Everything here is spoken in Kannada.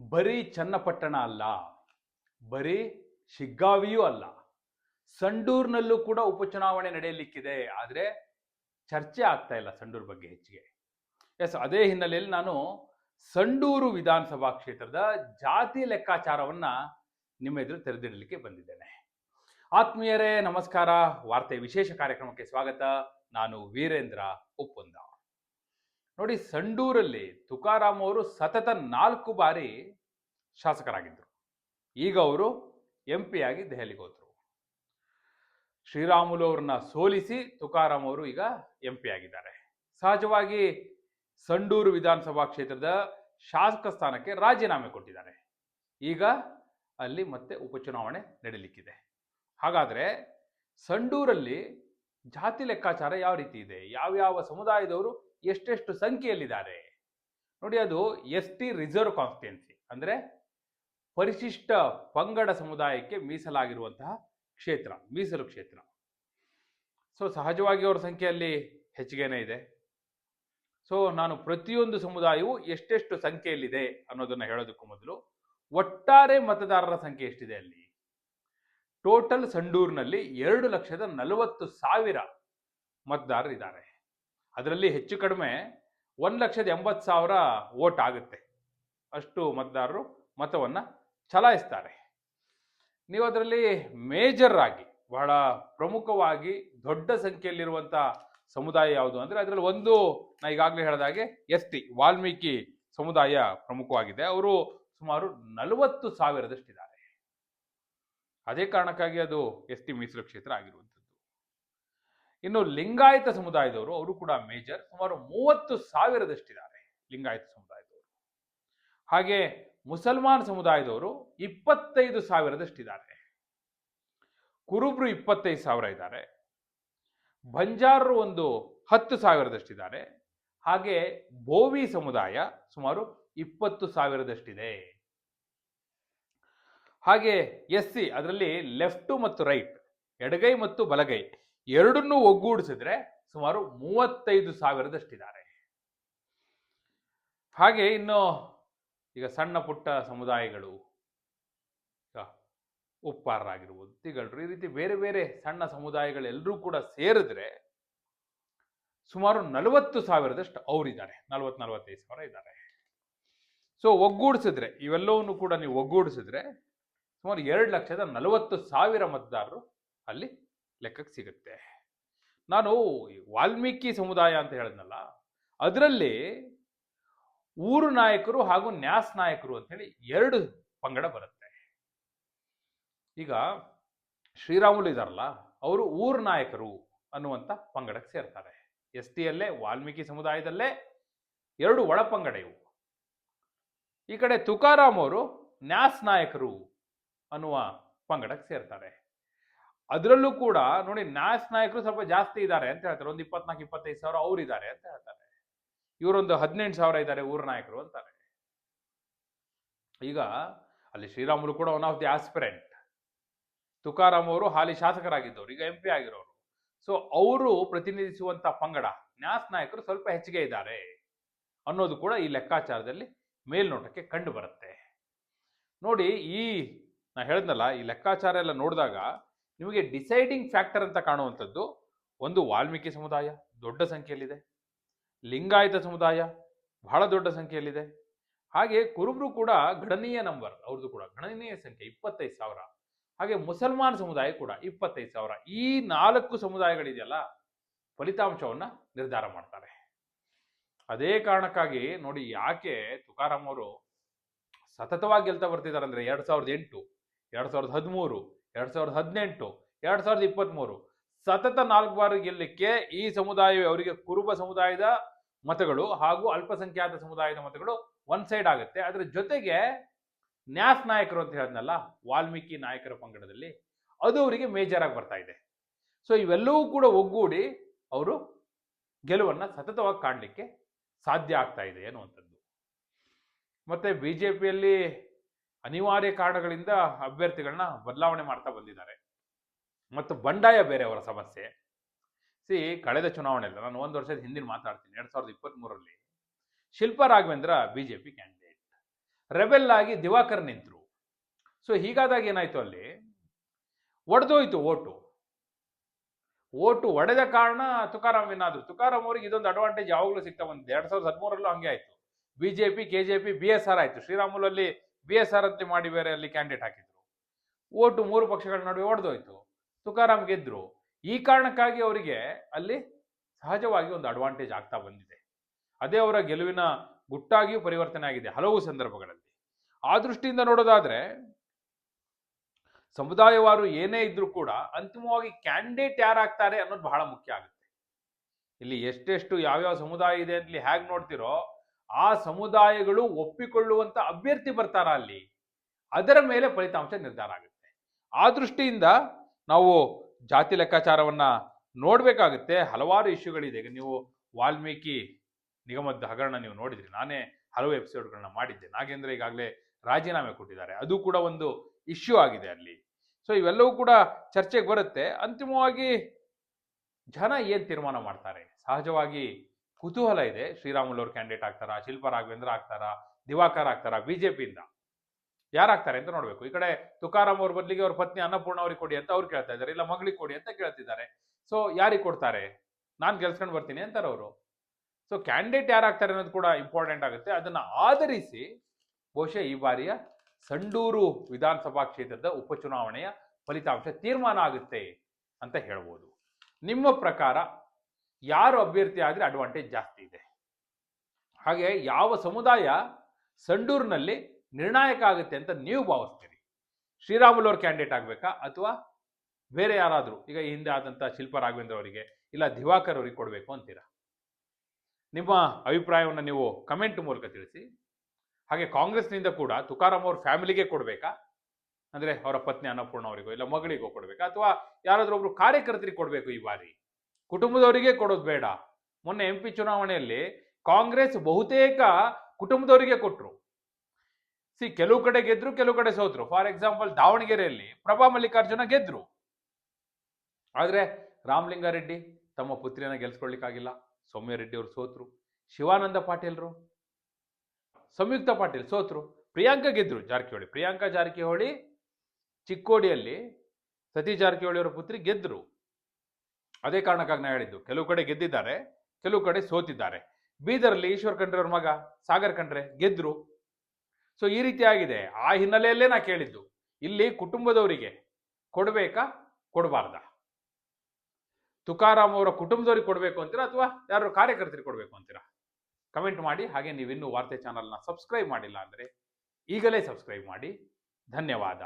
ಬರೀ ಚನ್ನಪಟ್ಟಣ ಅಲ್ಲ, ಬರೀ ಶಿಗ್ಗಾವಿಯೂ ಅಲ್ಲ. ಸಂಡೂರ್ನಲ್ಲೂ ಕೂಡ ಉಪಚುನಾವಣೆ ನಡೆಯಲಿಕ್ಕಿದೆ, ಆದರೆ ಚರ್ಚೆ ಆಗ್ತಾ ಇಲ್ಲ ಸಂಡೂರ್ ಬಗ್ಗೆ ಹೆಚ್ಚಿಗೆ. ಎಸ್ ಅದೇ ಹಿನ್ನೆಲೆಯಲ್ಲಿ ನಾನು ಸಂಡೂರು ವಿಧಾನಸಭಾ ಕ್ಷೇತ್ರದ ಜಾತಿ ಲೆಕ್ಕಾಚಾರವನ್ನ ನಿಮ್ಮ ಎದುರು ತೆರೆದಿಡಲಿಕ್ಕೆ ಬಂದಿದ್ದೇನೆ. ಆತ್ಮೀಯರೇ, ನಮಸ್ಕಾರ. ವಾರ್ತೆ ವಿಶೇಷ ಕಾರ್ಯಕ್ರಮಕ್ಕೆ ಸ್ವಾಗತ. ನಾನು ವೀರೇಂದ್ರ ಉಪ್ಪುಂದ ನೋಡಿ ಸಂಡೂರಲ್ಲಿ ತುಕಾರಾಮ್ ಅವರು ಸತತ ನಾಲ್ಕು ಬಾರಿ ಶಾಸಕರಾಗಿದ್ದರು. ಈಗ ಅವರು ಎಂ ಪಿ ಆಗಿ ದೆಹಲಿಗೆ ಹೋದರು. ಶ್ರೀರಾಮುಲು ಅವ್ರನ್ನ ಸೋಲಿಸಿ ತುಕಾರಾಮ್ ಅವರು ಈಗ ಎಂ ಪಿ ಆಗಿದ್ದಾರೆ. ಸಹಜವಾಗಿ ಸಂಡೂರು ವಿಧಾನಸಭಾ ಕ್ಷೇತ್ರದ ಶಾಸಕ ಸ್ಥಾನಕ್ಕೆ ರಾಜೀನಾಮೆ ಕೊಟ್ಟಿದ್ದಾರೆ. ಈಗ ಅಲ್ಲಿ ಮತ್ತೆ ಉಪಚುನಾವಣೆ ನಡೀಲಿಕ್ಕಿದೆ. ಹಾಗಾದ್ರೆ ಸಂಡೂರಲ್ಲಿ ಜಾತಿ ಲೆಕ್ಕಾಚಾರ ಯಾವ ರೀತಿ ಇದೆ? ಯಾವ್ಯಾವ ಸಮುದಾಯದವರು ಎಷ್ಟೆಷ್ಟು ಸಂಖ್ಯೆಯಲ್ಲಿದ್ದಾರೆ? ನೋಡಿ ಅದು ಎಸ್ ಟಿ ರಿಸರ್ವ್ ಕಾನ್ಸ್ಟಿಟ್ಯೆನ್ಸಿ ಅಂದ್ರೆ ಪರಿಶಿಷ್ಟ ಪಂಗಡ ಸಮುದಾಯಕ್ಕೆ ಮೀಸಲಾಗಿರುವಂತಹ ಕ್ಷೇತ್ರ, ಮೀಸಲು ಕ್ಷೇತ್ರ. ಸೊ ಸಹಜವಾಗಿ ಅವರ ಸಂಖ್ಯೆಯಲ್ಲಿ ಹೆಚ್ಚಿಗೆನೇ ಇದೆ. ಸೊ ನಾನು ಪ್ರತಿಯೊಂದು ಸಮುದಾಯವು ಎಷ್ಟೆಷ್ಟು ಸಂಖ್ಯೆಯಲ್ಲಿದೆ ಅನ್ನೋದನ್ನ ಹೇಳೋದಕ್ಕೂ ಮೊದಲು ಒಟ್ಟಾರೆ ಮತದಾರರ ಸಂಖ್ಯೆ ಎಷ್ಟಿದೆ ಅಲ್ಲಿ? ಟೋಟಲ್ ಸಂಡೂರಿನಲ್ಲಿ ಎರಡು ಲಕ್ಷದ ನಲವತ್ತು ಸಾವಿರ ಮತದಾರರಿದ್ದಾರೆ. ಅದರಲ್ಲಿ ಹೆಚ್ಚು ಕಡಿಮೆ ಒಂದು ಲಕ್ಷದ ಎಂಬತ್ತು ಸಾವಿರ ವೋಟ್ ಆಗುತ್ತೆ. ಅಷ್ಟು ಮತದಾರರು ಮತವನ್ನು ಚಲಾಯಿಸ್ತಾರೆ. ನೀವು ಅದರಲ್ಲಿ ಮೇಜರ್ ಆಗಿ, ಬಹಳ ಪ್ರಮುಖವಾಗಿ, ದೊಡ್ಡ ಸಂಖ್ಯೆಯಲ್ಲಿರುವಂಥ ಸಮುದಾಯ ಯಾವುದು ಅಂದರೆ ಅದರಲ್ಲಿ ಒಂದು ನಾ ಈಗಾಗಲೇ ಹೇಳಿದಾಗೆ ಎಸ್ ಟಿ, ವಾಲ್ಮೀಕಿ ಸಮುದಾಯ ಪ್ರಮುಖವಾಗಿದೆ. ಅವರು ಸುಮಾರು ನಲವತ್ತು ಸಾವಿರದಷ್ಟಿದ್ದಾರೆ. ಅದೇ ಕಾರಣಕ್ಕಾಗಿ ಅದು ಎಸ್ ಟಿ ಮೀಸಲು ಕ್ಷೇತ್ರ ಆಗಿರುವಂಥದ್ದು. ಇನ್ನು ಲಿಂಗಾಯತ ಸಮುದಾಯದವರು, ಅವರು ಕೂಡ ಮೇಜರ್ ಸುಮಾರು ಮೂವತ್ತು ಸಾವಿರದಷ್ಟಿದ್ದಾರೆ ಲಿಂಗಾಯತ ಸಮುದಾಯದವರು. ಹಾಗೆ ಮುಸಲ್ಮಾನ್ ಸಮುದಾಯದವರು ಇಪ್ಪತ್ತೈದು ಸಾವಿರದಷ್ಟಿದ್ದಾರೆ. ಕುರುಬ್ರು ಇಪ್ಪತ್ತೈದು ಸಾವಿರ ಇದ್ದಾರೆ. ಬಂಜಾರರು ಒಂದು ಹತ್ತು ಸಾವಿರದಷ್ಟಿದ್ದಾರೆ. ಹಾಗೆ ಭೋವಿ ಸಮುದಾಯ ಸುಮಾರು ಇಪ್ಪತ್ತು ಸಾವಿರದಷ್ಟಿದೆ. ಹಾಗೆ ಎಸ್ ಸಿ ಅದರಲ್ಲಿ ಲೆಫ್ಟು ಮತ್ತು ರೈಟ್ ಎಡಗೈ ಮತ್ತು ಬಲಗೈ. ಎರಡನ್ನೂ ಒಗ್ಗೂಡಿಸಿದ್ರೆ ಸುಮಾರು ಮೂವತ್ತೈದು ಸಾವಿರದಷ್ಟಿದ್ದಾರೆ. ಹಾಗೆ ಇನ್ನು ಈಗ ಸಣ್ಣ ಪುಟ್ಟ ಸಮುದಾಯಗಳು ಉಪ್ಪಾರರಾಗಿರ್ಬೋದು, ತಿಗಳರು, ಈ ರೀತಿ ಬೇರೆ ಬೇರೆ ಸಣ್ಣ ಸಮುದಾಯಗಳೆಲ್ಲರೂ ಕೂಡ ಸೇರಿದ್ರೆ ಸುಮಾರು ನಲವತ್ತು ಸಾವಿರದಷ್ಟು ಅವರಿದ್ದಾರೆ. ನಲವತ್ತು, ನಲವತ್ತೈದು ಸಾವಿರ ಇದ್ದಾರೆ. ಸೊ ಒಗ್ಗೂಡಿಸಿದ್ರೆ, ಇವೆಲ್ಲವನ್ನು ಕೂಡ ನೀವು ಒಗ್ಗೂಡಿಸಿದ್ರೆ ಸುಮಾರು ಎರಡು ಲಕ್ಷದ ನಲವತ್ತು ಸಾವಿರ ಮತದಾರರು ಅಲ್ಲಿ ಲೆಕ್ಕಕ್ಕೆ ಸಿಗುತ್ತೆ. ನಾನು ವಾಲ್ಮೀಕಿ ಸಮುದಾಯ ಅಂತ ಹೇಳಿದ್ನಲ್ಲ, ಅದರಲ್ಲಿ ಊರು ನಾಯಕರು ಹಾಗೂ ನ್ಯಾಸ್ ನಾಯಕರು ಅಂತ ಹೇಳಿ ಎರಡು ಪಂಗಡ ಬರುತ್ತೆ. ಈಗ ಶ್ರೀರಾಮುಲು ಇದಾರಲ್ಲ, ಅವರು ಊರು ನಾಯಕರು ಅನ್ನುವಂಥ ಪಂಗಡಕ್ಕೆ ಸೇರ್ತಾರೆ. ಎಸ್ ಟಿಯಲ್ಲೇ ವಾಲ್ಮೀಕಿ ಸಮುದಾಯದಲ್ಲೇ ಎರಡು ಒಳ ಪಂಗಡ ಇವು. ಈ ಕಡೆ ತುಕಾರಾಮ್ ಅವರು ನ್ಯಾಸ್ ನಾಯಕರು ಅನ್ನುವ ಪಂಗಡಕ್ಕೆ ಸೇರ್ತಾರೆ. ಅದರಲ್ಲೂ ಕೂಡ ನೋಡಿ ನ್ಯಾಸ್ ನಾಯಕರು ಸ್ವಲ್ಪ ಜಾಸ್ತಿ ಇದ್ದಾರೆ ಅಂತ ಹೇಳ್ತಾರೆ. ಒಂದು ಇಪ್ಪತ್ನಾಲ್ಕು, ಇಪ್ಪತ್ತೈದು ಸಾವಿರ ಅವ್ರು ಇದ್ದಾರೆ ಅಂತ ಹೇಳ್ತಾರೆ. ಇವರೊಂದು ಹದಿನೆಂಟು ಸಾವಿರ ಇದ್ದಾರೆ ಊರ ನಾಯಕರು ಅಂತಾರೆ. ಈಗ ಅಲ್ಲಿ ಶ್ರೀರಾಮುಲು ಕೂಡ one of the aspirant Tukaram ಅವರು ಹಾಲಿ ಶಾಸಕರಾಗಿದ್ದವರು, ಈಗ ಎಂ ಪಿ ಆಗಿರೋರು. ಸೊ ಅವರು ಪ್ರತಿನಿಧಿಸುವಂತ ಪಂಗಡ ನ್ಯಾಸ್ ನಾಯಕರು ಸ್ವಲ್ಪ ಹೆಚ್ಚಿಗೆ ಇದ್ದಾರೆ ಅನ್ನೋದು ಕೂಡ ಈ ಲೆಕ್ಕಾಚಾರದಲ್ಲಿ ಮೇಲ್ನೋಟಕ್ಕೆ ಕಂಡು ಬರುತ್ತೆ. ನೋಡಿ ಈ, ನಾ ಹೇಳಿದ್ನಲ್ಲ, ಈ ಲೆಕ್ಕಾಚಾರ ಎಲ್ಲ ನೋಡಿದಾಗ ನಿಮಗೆ ಡಿಸೈಡಿಂಗ್ ಫ್ಯಾಕ್ಟರ್ ಅಂತ ಕಾಣುವಂಥದ್ದು ಒಂದು ವಾಲ್ಮೀಕಿ ಸಮುದಾಯ, ದೊಡ್ಡ ಸಂಖ್ಯೆಯಲ್ಲಿದೆ. ಲಿಂಗಾಯತ ಸಮುದಾಯ ಬಹಳ ದೊಡ್ಡ ಸಂಖ್ಯೆಯಲ್ಲಿದೆ. ಹಾಗೆ ಕುರುಬರು ಕೂಡ ಗಣನೀಯ ನಂಬರ್ ಅವ್ರದ್ದು ಕೂಡ ಗಣನೀಯ ಸಂಖ್ಯೆ ಇಪ್ಪತ್ತೈದು ಸಾವಿರ. ಹಾಗೆ ಮುಸಲ್ಮಾನ್ ಸಮುದಾಯ ಕೂಡ ಇಪ್ಪತ್ತೈದು ಸಾವಿರ. ಈ ನಾಲ್ಕು ಸಮುದಾಯಗಳಿದೆಯಲ್ಲ, ಫಲಿತಾಂಶವನ್ನ ನಿರ್ಧಾರ ಮಾಡ್ತಾರೆ. ಅದೇ ಕಾರಣಕ್ಕಾಗಿ ನೋಡಿ ಯಾಕೆ ತುಕಾರಾಮ್ ಅವರು ಸತತವಾಗಿ ಗೆಲ್ತಾ ಬರ್ತಿದ್ದಾರೆ ಅಂದ್ರೆ ಎರಡ್ ಸಾವಿರದ ಎಂಟು, ಎರಡ್ ಸಾವಿರದ ಹದಿಮೂರು ಎರಡ್ ಸಾವಿರದ ಹದಿನೆಂಟು, ಎರಡ್ ಸಾವಿರದ ಇಪ್ಪತ್ತ್ಮೂರು ಸತತ ನಾಲ್ಕು ಬಾರಿ ಗೆಲ್ಲಕ್ಕೆ ಈ ಸಮುದಾಯವೇ ಅವರಿಗೆ ಕುರುಬ ಸಮುದಾಯದ ಮತಗಳು ಹಾಗೂ ಅಲ್ಪಸಂಖ್ಯಾತ ಸಮುದಾಯದ ಮತಗಳು ಒನ್ ಸೈಡ್ ಆಗುತ್ತೆ. ಅದರ ಜೊತೆಗೆ ನ್ಯಾಸ್ ನಾಯಕರು ಅಂತ ಹೇಳಿದ್ನಲ್ಲ, ವಾಲ್ಮೀಕಿ ನಾಯಕರ ಪಂಗಡದಲ್ಲಿ, ಅದು ಅವರಿಗೆ ಮೇಜರ್ ಆಗಿ ಬರ್ತಾ ಇದೆ. ಸೊ ಇವೆಲ್ಲವೂ ಕೂಡ ಒಗ್ಗೂಡಿ ಅವರು ಗೆಲುವನ್ನ ಸತತವಾಗಿ ಕಾಣಲಿಕ್ಕೆ ಸಾಧ್ಯ ಆಗ್ತಾ ಇದೆ ಅನ್ನುವಂಥದ್ದು ಮತ್ತೆ ಬಿಜೆಪಿಯಲ್ಲಿ ಅನಿವಾರ್ಯ ಕಾರಣಗಳಿಂದ ಅಭ್ಯರ್ಥಿಗಳನ್ನ ಬದಲಾವಣೆ ಮಾಡ್ತಾ ಬಂದಿದ್ದಾರೆ. ಮತ್ತು ಬಂಡಾಯ ಬೇರೆ ಅವರ ಸಮಸ್ಯೆ. ಸಿ, ಕಳೆದ ಚುನಾವಣೆಯಲ್ಲಿ ನಾನು ಒಂದು ವರ್ಷದ ಹಿಂದಿನ ಮಾತಾಡ್ತೀನಿ, ಎರಡ್ ಸಾವಿರದ ಇಪ್ಪತ್ತ್ ಮೂರರಲ್ಲಿ Shilpa Raghavendra BJP candidate. Rebel ಆಗಿ ದಿವಾಕರ್ ನಿಂತರು. ಸೊ, ಹೀಗಾದಾಗ ಏನಾಯ್ತು ಅಲ್ಲಿ? ಒಡೆದೋಯ್ತು ಓಟು. ಓಟು ಒಡೆದ ಕಾರಣ ತುಕಾರಾಮ್ ಏನಾದ್ರು, ತುಕಾರಾಮ್ ಅವರಿಗೆ ಇದೊಂದು ಅಡ್ವಾಂಟೇಜ್ ಯಾವಾಗಲೂ ಸಿಗ್ತಾ ಬಂದಿದೆ. ಎರಡ್ ಸಾವಿರದ ಹದಿಮೂರಲ್ಲೂ ಹಂಗೆ ಆಯ್ತು. BJP, KJP, B S R ಆಯ್ತು. ಶ್ರೀರಾಮುಲಲ್ಲಿ ಬಿ ಎಸ್ ಆರ್ ಅಂತ ಮಾಡಿ ಬೇರೆ ಅಲ್ಲಿ ಕ್ಯಾಂಡಿಡೇಟ್ ಹಾಕಿದ್ರು. ಓಟು ಮೂರು ಪಕ್ಷಗಳ ನಡುವೆ ಒಡೆದೋಯ್ತು. ತುಕಾರಾಮ್ ಗೆದ್ರು. ಈ ಕಾರಣಕ್ಕಾಗಿ ಅವರಿಗೆ ಅಲ್ಲಿ ಸಹಜವಾಗಿ ಒಂದು ಅಡ್ವಾಂಟೇಜ್ ಆಗ್ತಾ ಬಂದಿದೆ. ಅದೇ ಅವರ ಗೆಲುವಿನ ಗುಟ್ಟಾಗಿಯೂ ಪರಿವರ್ತನೆ ಆಗಿದೆ ಹಲವು ಸಂದರ್ಭಗಳಲ್ಲಿ. ಆ ದೃಷ್ಟಿಯಿಂದ ನೋಡೋದಾದ್ರೆ, ಸಮುದಾಯವಾರು ಏನೇ ಇದ್ರೂ ಕೂಡ ಅಂತಿಮವಾಗಿ ಕ್ಯಾಂಡಿಡೇಟ್ ಯಾರಾಗ್ತಾರೆ ಅನ್ನೋದು ಬಹಳ ಮುಖ್ಯ ಆಗುತ್ತೆ. ಇಲ್ಲಿ ಎಷ್ಟೆಷ್ಟು ಯಾವ್ಯಾವ ಸಮುದಾಯ ಇದೆ ಅಂತ ಹೇಗೆ ನೋಡ್ತಿರೋ ಆ ಸಮುದಾಯಗಳು ಒಪ್ಪಿಕೊಳ್ಳುವಂತ ಅಭ್ಯರ್ಥಿ ಬರ್ತಾರ ಅಲ್ಲಿ? ಅದರ ಮೇಲೆ ಫಲಿತಾಂಶ ನಿರ್ಧಾರ ಆಗುತ್ತೆ. ಆ ದೃಷ್ಟಿಯಿಂದ ನಾವು ಜಾತಿ ಲೆಕ್ಕಾಚಾರವನ್ನ ನೋಡ್ಬೇಕಾಗುತ್ತೆ. ಹಲವಾರು ಇಶ್ಯೂಗಳಿದೆ. ಈಗ ನೀವು ವಾಲ್ಮೀಕಿ ನಿಗಮದ ಹಗರಣ ನೀವು ನೋಡಿದ್ರಿ. ನಾನೇ ಹಲವು ಎಪಿಸೋಡ್ಗಳನ್ನ ಮಾಡಿದ್ದೆ. ನಾಗೇಂದ್ರ ಈಗಾಗಲೇ ರಾಜೀನಾಮೆ ಕೊಟ್ಟಿದ್ದಾರೆ. ಅದು ಕೂಡ ಒಂದು ಇಶ್ಯೂ ಆಗಿದೆ ಅಲ್ಲಿ. ಸೊ, ಇವೆಲ್ಲವೂ ಕೂಡ ಚರ್ಚೆಗೆ ಬರುತ್ತೆ. ಅಂತಿಮವಾಗಿ ಜನ ಏನು ತೀರ್ಮಾನ ಮಾಡ್ತಾರೆ? ಸಹಜವಾಗಿ ಕುತೂಹಲ ಇದೆ. ಶ್ರೀರಾಮುಲು ಅವರು ಕ್ಯಾಂಡಿಡೇಟ್ ಆಗ್ತಾರಾ, ಶಿಲ್ಪಾ ರಾಘವೇಂದ್ರ ಆಗ್ತಾರಾ, ದಿವಾಕರ್ ಆಗ್ತಾರಾ, ಬಿಜೆಪಿಯಿಂದ. ಯಾರಾಗ್ತಾರೆ ಅಂತ ನೋಡ್ಬೇಕು. ಈ ಕಡೆ ತುಕಾರಾಮ್ ಅವ್ರ ಬದಲಿಗೆ ಅವ್ರ ಪತ್ನಿ ಅನ್ನಪೂರ್ಣ ಅವ್ರಿಗೆ ಕೊಡಿ ಅಂತ ಅವ್ರು ಕೇಳ್ತಾ ಇದ್ದಾರೆ. ಇಲ್ಲ ಮಗಳಿಗೆ ಕೊಡಿ ಅಂತ ಕೇಳ್ತಿದ್ದಾರೆ. ಸೊ ಯಾರಿಗೆ ಕೊಡ್ತಾರೆ? ನಾನು ಗೆಲ್ಸ್ಕೊಂಡು ಬರ್ತೀನಿ ಅಂತಾರೆ ಅವರು. ಸೊ ಕ್ಯಾಂಡಿಡೇಟ್ ಯಾರಾಗ್ತಾರೆ ಅನ್ನೋದು ಕೂಡ ಇಂಪಾರ್ಟೆಂಟ್ ಆಗುತ್ತೆ. ಅದನ್ನ ಆಧರಿಸಿ ಬಹುಶಃ ಈ ಬಾರಿಯ ಸಂಡೂರು ವಿಧಾನಸಭಾ ಕ್ಷೇತ್ರದ ಉಪಚುನಾವಣೆಯ ಫಲಿತಾಂಶ ತೀರ್ಮಾನ ಆಗುತ್ತೆ ಅಂತ ಹೇಳ್ಬೋದು. ನಿಮ್ಮ ಪ್ರಕಾರ ಯಾರು ಅಭ್ಯರ್ಥಿ ಆದರೆ ಅಡ್ವಾಂಟೇಜ್ ಜಾಸ್ತಿ ಇದೆ. ಹಾಗೆ ಯಾವ ಸಮುದಾಯ ಸಂಡೂರಿನಲ್ಲಿ ನಿರ್ಣಾಯಕ ಆಗುತ್ತೆ ಅಂತ ನೀವು ಭಾವಿಸ್ತೀರಿ. ಶ್ರೀರಾಮುಲು ಅವ್ರ ಕ್ಯಾಂಡಿಡೇಟ್ ಆಗಬೇಕಾ? ಅಥವಾ ಬೇರೆ ಯಾರಾದರೂ, ಈಗ ಹಿಂದೆ ಆದಂಥ ಶಿಲ್ಪ ರಾಘವೇಂದ್ರ ಅವರಿಗೆ, ಇಲ್ಲ ದಿವಾಕರ್ ಅವರಿಗೆ ಕೊಡಬೇಕು ಅಂತೀರಾ? ನಿಮ್ಮ ಅಭಿಪ್ರಾಯವನ್ನು ನೀವು ಕಮೆಂಟ್ ಮೂಲಕ ತಿಳಿಸಿ. ಹಾಗೆ ಕಾಂಗ್ರೆಸ್ನಿಂದ ಕೂಡ ತುಕಾರಾಮ್ ಅವ್ರ ಫ್ಯಾಮಿಲಿಗೆ ಕೊಡಬೇಕಾ? ಅಂದರೆ ಅವರ ಪತ್ನಿ ಅನ್ನಪೂರ್ಣ ಅವರಿಗೋ, ಇಲ್ಲ ಮಗಳಿಗೋ ಕೊಡಬೇಕಾ? ಅಥವಾ ಯಾರಾದರೂ ಒಬ್ರು ಕಾರ್ಯಕರ್ತರಿಗೆ ಕೊಡಬೇಕು ಈ ಬಾರಿ? ಕುಟುಂಬದವರಿಗೆ ಕೊಡೋದು ಬೇಡ. ಮೊನ್ನೆ ಎಂ ಪಿ ಚುನಾವಣೆಯಲ್ಲಿ ಕಾಂಗ್ರೆಸ್ ಬಹುತೇಕ ಕುಟುಂಬದವರಿಗೆ ಕೊಟ್ರು. ಸಿ, ಕೆಲವು ಕಡೆ ಗೆದ್ರು, ಕೆಲವು ಕಡೆ ಸೋತ್ರು. ಫಾರ್ ಎಕ್ಸಾಂಪಲ್, ದಾವಣಗೆರೆಯಲ್ಲಿ ಪ್ರಭಾ ಮಲ್ಲಿಕಾರ್ಜುನ ಗೆದ್ರು. ಆದರೆ ರಾಮಲಿಂಗಾರೆಡ್ಡಿ ತಮ್ಮ ಪುತ್ರಿಯನ್ನ ಗೆಲ್ಸ್ಕೊಳ್ಲಿಕ್ಕಾಗಿಲ್ಲ ಸೌಮ್ಯ ರೆಡ್ಡಿ ಅವರು ಸೋತ್ರು. ಶಿವಾನಂದ ಪಾಟೀಲ್ರು, ಸಂಯುಕ್ತ ಪಾಟೀಲ್ ಸೋತ್ರು. ಪ್ರಿಯಾಂಕಾ ಗೆದ್ರು, ಜಾರಕಿಹೊಳಿ. ಪ್ರಿಯಾಂಕಾ ಜಾರಕಿಹೊಳಿ ಚಿಕ್ಕೋಡಿಯಲ್ಲಿ ಸತೀಶ್ ಜಾರಕಿಹೊಳಿ ಅವರ ಪುತ್ರಿ ಗೆದ್ರು. ಅದೇ ಕಾರಣಕ್ಕಾಗಿ ನಾ ಹೇಳಿದ್ದು. ಕೆಲವು ಕಡೆ ಗೆದ್ದಿದ್ದಾರೆ, ಕೆಲವು ಕಡೆ ಸೋತಿದ್ದಾರೆ. ಬೀದರಲ್ಲಿ ಈಶ್ವರ್ ಖಂಡ್ರೆ ಅವ್ರ ಮಗ, ಸಾಗರ್ ಖಂಡ್ರೆ ಗೆದ್ರು. ಸೊ ಈ ರೀತಿ ಆಗಿದೆ. ಆ ಹಿನ್ನೆಲೆಯಲ್ಲೇ ನಾ ಕೇಳಿದ್ದು. ಇಲ್ಲಿ ಕುಟುಂಬದವರಿಗೆ ಕೊಡಬೇಕಾ, ಕೊಡಬಾರ್ದ? ತುಕಾರಾಮ್ ಅವರ ಕುಟುಂಬದವ್ರಿಗೆ ಕೊಡಬೇಕು ಅಂತೀರಾ ಅಥವಾ ಯಾರು ಕಾರ್ಯಕರ್ತರಿಗೆ ಕೊಡಬೇಕು ಅಂತೀರಾ? ಕಮೆಂಟ್ ಮಾಡಿ. ಹಾಗೆ ನೀವಿನ್ನೂ ವಾರ್ತೆ ಚಾನಲ್ನ ಸಬ್ಸ್ಕ್ರೈಬ್ ಮಾಡಿಲ್ಲ ಅಂದರೆ ಈಗಲೇ ಸಬ್ಸ್ಕ್ರೈಬ್ ಮಾಡಿ. ಧನ್ಯವಾದ.